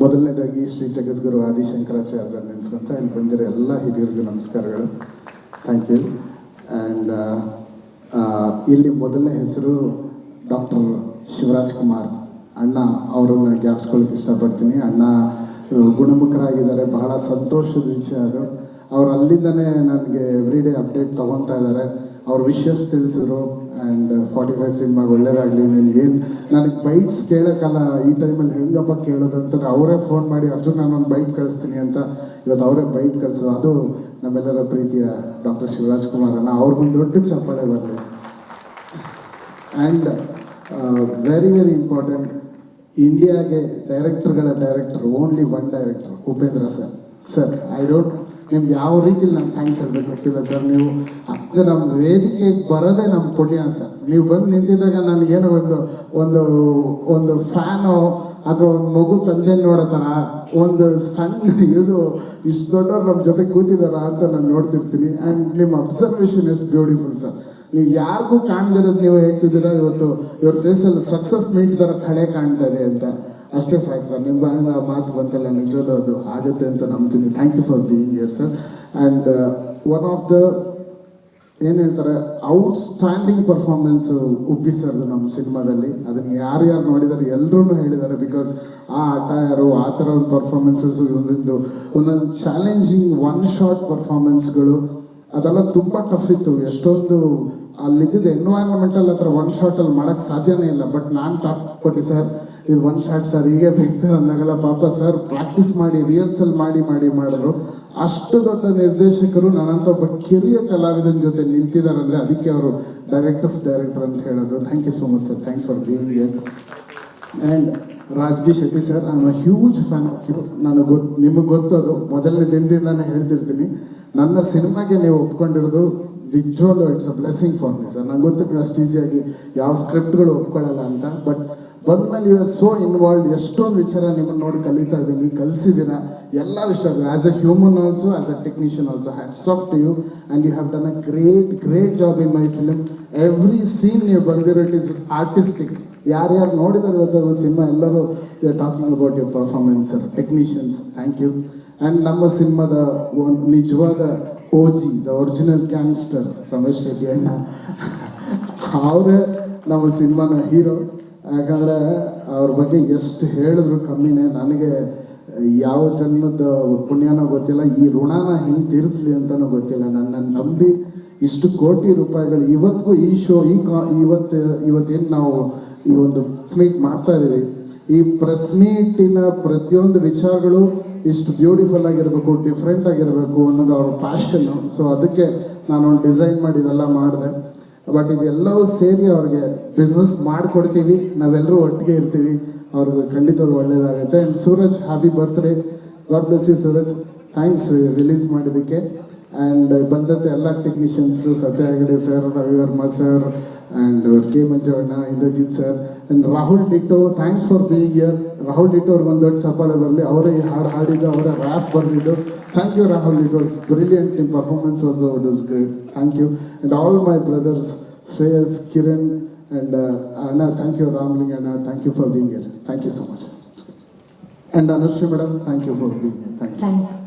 ಮೊದಲನೇದಾಗಿ ಶ್ರೀ ಜಗದ್ಗುರು ಆದಿಶಂಕರಾಚಾರ್ಯ ನೆನೆಸ್ಕೊಂತ ಇಲ್ಲಿ ಬಂದಿರೋ ಎಲ್ಲ ಹಿರಿಯರಿಗೂ ನಮಸ್ಕಾರಗಳು. ಥ್ಯಾಂಕ್ ಯು ಆ್ಯಂಡ್ ಇಲ್ಲಿ ಮೊದಲನೇ ಹೆಸರು ಡಾಕ್ಟರ್ ಶಿವರಾಜ್ ಕುಮಾರ್. ಅಣ್ಣ ಅವ್ರನ್ನ ಜ್ಞಾಪಿಸ್ಕೊಳಕ್ಕೆ ಇಷ್ಟಪಡ್ತೀನಿ. ಅಣ್ಣ ಗುಣಮುಖರಾಗಿದ್ದಾರೆ. ಬಹಳ ಸಂತೋಷದ ವಿಷಯ ಅದು. ಅವ್ರು ಅಲ್ಲಿಂದನೇ ನನಗೆ ಎವ್ರಿ ಡೇ ಅಪ್ಡೇಟ್ ತೊಗೊತಾ ಇದ್ದಾರೆ. ಅವ್ರ ವಿಷಯಸ್ ತಿಳಿಸಿದ್ರು ಆ್ಯಂಡ್ ಫಾರ್ಟಿ ಫೈವ್ ಸಿನಿಮಾಗೆ ಒಳ್ಳೇದಾಗಲಿ. ನಿನ್ಗೇನು ನನಗೆ ಬೈಟ್ಸ್ ಕೇಳೋಕ್ಕಲ್ಲ. ಈ ಟೈಮಲ್ಲಿ ಹೆಂಗಪ್ಪ ಕೇಳೋದು ಅಂತಂದ್ರೆ ಅವರೇ ಫೋನ್ ಮಾಡಿ, ಅರ್ಜುನ್ ನಾನೊಂದು ಬೈಟ್ ಕಳಿಸ್ತೀನಿ ಅಂತ. ಇವತ್ತು ಅವರೇ ಬೈಟ್ ಕಳಿಸು. ಅದು ನಮ್ಮೆಲ್ಲರ ಪ್ರೀತಿಯ ಡಾಕ್ಟರ್ ಶಿವರಾಜ್ ಕುಮಾರ್ ಅಣ್ಣ. ಅವ್ರಿಗೊಂದು ದೊಡ್ಡ ಚಪ್ಪಾಳೆ ಬರಲಿ. ಆ್ಯಂಡ್ ವೆರಿ ವೆರಿ ಇಂಪಾರ್ಟೆಂಟ್ ಇಂಡಿಯಾಗೆ ಡೈರೆಕ್ಟರ್ಗಳ director only one director Upendra sir. Sir I don't ನಿಮ್ಗೆ ಯಾವ ರೀತಿಲಿ ನಾನು ಥ್ಯಾಂಕ್ಸ್ ಹೇಳಬೇಕು ಗೊತ್ತಿಲ್ಲ ಸರ್ ನೀವು. ಅದು ನಮ್ಮ ವೇದಿಕೆಗೆ ಬರೋದೇ ನಮ್ಮ ಪುಣ್ಯ ಸರ್ ನೀವು ಬಂದು ನಿಂತಿದ್ದಾಗ ನನಗೇನೋ ಒಂದು ಒಂದು ಒಂದು ಫ್ಯಾನು ಅಥವಾ ಒಂದು ಮಗು ತಂದೆ ನೋಡೋ ಒಂದು ಸಣ್ಣ ಇದು ಇಷ್ಟು ದೊಡ್ಡವ್ರು ನಮ್ಮ ಜೊತೆ ಕೂತಿದಾರ ಅಂತ ನಾನು ನೋಡ್ತಿರ್ತೀನಿ. ಆ್ಯಂಡ್ ನಿಮ್ಮ ಅಬ್ಸರ್ವೇಷನ್ ಇಸ್ ಬ್ಯೂಟಿಫುಲ್ ಸರ್ ನೀವು ಯಾರಿಗೂ ಕಾಣ್ದಿರೋದು ನೀವು ಹೇಳ್ತಿದ್ದೀರಾ, ಇವತ್ತು ಇವ್ರ ಫೇಸಲ್ಲಿ ಸಕ್ಸಸ್ ಮೀಟ್ ಥರ ಕಳೆ ಕಾಣ್ತಾ ಇದೆ ಅಂತ. ಅಷ್ಟೇ ಸಾಕು ಸರ್ ನಿಮ್ಮ ಬಾಯಿಂದ ಆ ಮಾತು ಬಂತಲ್ಲ ನಿಜವಲ್ಲೂ ಅದು ಆಗುತ್ತೆ ಅಂತ ನಂಬ್ತೀನಿ. Thank you for being here sir and one of the ಏನು ಹೇಳ್ತಾರೆ ಔಟ್ಸ್ಟ್ಯಾಂಡಿಂಗ್ ಪರ್ಫಾರ್ಮೆನ್ಸ್ ಉಪ್ಪಿ ಸರ್ ನಮ್ಮ ಸಿನಿಮಾದಲ್ಲಿ. ಅದನ್ನು ಯಾರು ಯಾರು ನೋಡಿದ್ದಾರೆ ಎಲ್ಲರೂ ಹೇಳಿದ್ದಾರೆ ಬಿಕಾಸ್ ಆ ಆಟ ಯಾರು, ಆ ಥರ ಒಂದು ಪರ್ಫಾರ್ಮೆನ್ಸಸ್ ಒಂದೊಂದು ಒಂದೊಂದು ಚಾಲೆಂಜಿಂಗ್ ಒನ್ ಶಾಟ್ ಪರ್ಫಾರ್ಮೆನ್ಸ್ಗಳು ಅದೆಲ್ಲ ತುಂಬ ಟಫ್ ಇತ್ತು. ಎಷ್ಟೊಂದು ಅಲ್ಲಿದ್ದಿದ್ದು ಎನ್ವೈರನ್ಮೆಂಟಲ್ಲಿ ಹತ್ರ ಒನ್ ಶಾಟಲ್ಲಿ ಮಾಡೋಕ್ಕೆ ಸಾಧ್ಯನೇ ಇಲ್ಲ. ಬಟ್ ನಾನು ಟಾಪ್ ಕೊಟ್ಟಿ ಸರ್ ಇದು ಒನ್ ಶಾಟ್ ಸರ್ ಹೀಗೆ ಬೇಕು ಸರ್ ಅಂದಾಗಲ್ಲ ಪಾಪ ಸರ್ ಪ್ರಾಕ್ಟೀಸ್ ಮಾಡಿ ರಿಹರ್ಸಲ್ ಮಾಡಿ ಮಾಡಿ, ಮಾಡಿದ್ರು. ಅಷ್ಟು ದೊಡ್ಡ ನಿರ್ದೇಶಕರು ನನ್ನಂತ ಒಬ್ಬ ಕಿರಿಯ ಕಲಾವಿದನ ಜೊತೆ ನಿಂತಿದ್ದಾರೆ ಅಂದರೆ ಅದಕ್ಕೆ ಅವರು ಡೈರೆಕ್ಟರ್ಸ್ ಡೈರೆಕ್ಟರ್ ಅಂತ ಹೇಳೋದು. Thank you so much sir thanks for being here and Raj B Shetty sir I am a huge fan of you ನನಗೆ ಗೊತ್ತು ನಿಮಗೆ ಗೊತ್ತದು ಮೊದಲನೇ ದಿನದಿಂದಾನೇ ಹೇಳ್ತಿರ್ತೀನಿ. ನನ್ನ ಸಿನಿಮಾಗೆ ನೀವು ಒಪ್ಕೊಂಡಿರೋದು ನಿಜವಾಗ್ಲೂ it's a blessing for me sir ನಂಗೆ ಗೊತ್ತು ನೀವು ಅಷ್ಟು ಈಸಿಯಾಗಿ ಯಾವ ಸ್ಕ್ರಿಪ್ಟ್ಗಳು ಒಪ್ಕೊಳ್ಳಲ್ಲ ಅಂತ. ಬಟ್ ಬಂದ್ಮೇಲೆ ಯು ಆರ್ ಸೋ ಇನ್ವಾಲ್ವ್ ಎಷ್ಟೊಂದು ವಿಚಾರ ನಿಮ್ಮನ್ನು ನೋಡಿ ಕಲಿತಾ ಇದ್ದೀನಿ, ಕಲಿಸಿದ್ದೀರ ಎಲ್ಲ ವಿಷಯ as a human also as a technician also hats off to you and you have done a great great job in my film every scene ನೀವು ಬಂದಿರೋ ಇಟ್ ಈಸ್ ಆರ್ಟಿಸ್ಟಿಕ್ ಯಾರ್ಯಾರು ನೋಡಿದಾರೆ ಇವತ್ತು ಸಿನಿಮಾ ಎಲ್ಲರೂ they are talking about your performance technicians thank you and ನಮ್ಮ ಸಿನಿಮಾದ ಒಂದು ನಿಜವಾದ O G the original gangster Ramesh Reddy ಅಣ್ಣ ಅವರೇ ನಮ್ಮ ಸಿನಿಮಾನ ಹೀರೋ. ಯಾಕಂದರೆ ಅವ್ರ ಬಗ್ಗೆ ಎಷ್ಟು ಹೇಳಿದ್ರು ಕಮ್ಮಿನೇ, ನನಗೆ ಯಾವ ಜನ್ಮದ ಪುಣ್ಯನೋ ಗೊತ್ತಿಲ್ಲ, ಈ ಋಣನ ಹೆಂಗೆ ತೀರಿಸಲಿ ಅಂತಲೂ ಗೊತ್ತಿಲ್ಲ. ನನ್ನನ್ನು ನಂಬಿ ಇಷ್ಟು ಕೋಟಿ ರೂಪಾಯಿಗಳು ಇವತ್ತಿಗೂ ಈ ಶೋ, ಈ ಕಾ, ಇವತ್ತು, ಇವತ್ತೇನು ನಾವು ಈ ಒಂದು ಮೀಟ್ ಮಾಡ್ತಾ ಇದ್ದೀವಿ ಈ ಪ್ರೆಸ್ ಮೀಟಿನ ಪ್ರತಿಯೊಂದು ವಿಚಾರಗಳು ಇಷ್ಟು ಬ್ಯೂಟಿಫುಲ್ ಆಗಿರಬೇಕು ಡಿಫ್ರೆಂಟ್ ಆಗಿರಬೇಕು ಅನ್ನೋದು ಅವ್ರ ಪ್ಯಾಷನ್ನು ಸೊ ಅದಕ್ಕೆ ನಾನು ಒಂದು ಡಿಸೈನ್ ಮಾಡಿ ಇದೆಲ್ಲ ಮಾಡಿದೆ. ಬಟ್ ಇದೆಲ್ಲವೂ ಸೇರಿ ಅವ್ರಿಗೆ ಬಿಸ್ನೆಸ್ ಮಾಡಿಕೊಡ್ತೀವಿ. ನಾವೆಲ್ಲರೂ ಒಟ್ಟಿಗೆ ಇರ್ತೀವಿ. ಅವ್ರಿಗೆ ಖಂಡಿತ ಒಳ್ಳೇದಾಗುತ್ತೆ. And Suraj happy birthday God bless you Suraj. Thanks release ಮಾಡಿದ್ದಕ್ಕೆ. ಆ್ಯಂಡ್ ಬಂದದ್ದು ಎಲ್ಲ technicians Satya Hegde sir Ravi Varma sir and K ಮಂಜವಣ್ಣ, Indrajit sir and Rahul Ditto thanks for being here Rahul Ditto ಅವ್ರಿಗೆ ಒಂದು ದೊಡ್ಡ ಬರಲಿ. ಅವರೇ ಹಾಡು ಹಾಡಿದ್ದು, ಅವರ ರ್ಯಾಪ್ ಬರೆದಿದ್ದು. Thank you Rahul. It was brilliant in performance also it was great thank you and all my brothers Shreyas Kiran and ಅಣ್ಣ thank you Ramling ಅಣ್ಣ thank you for being here thank you so much and Anushree madam thank you for being thank you.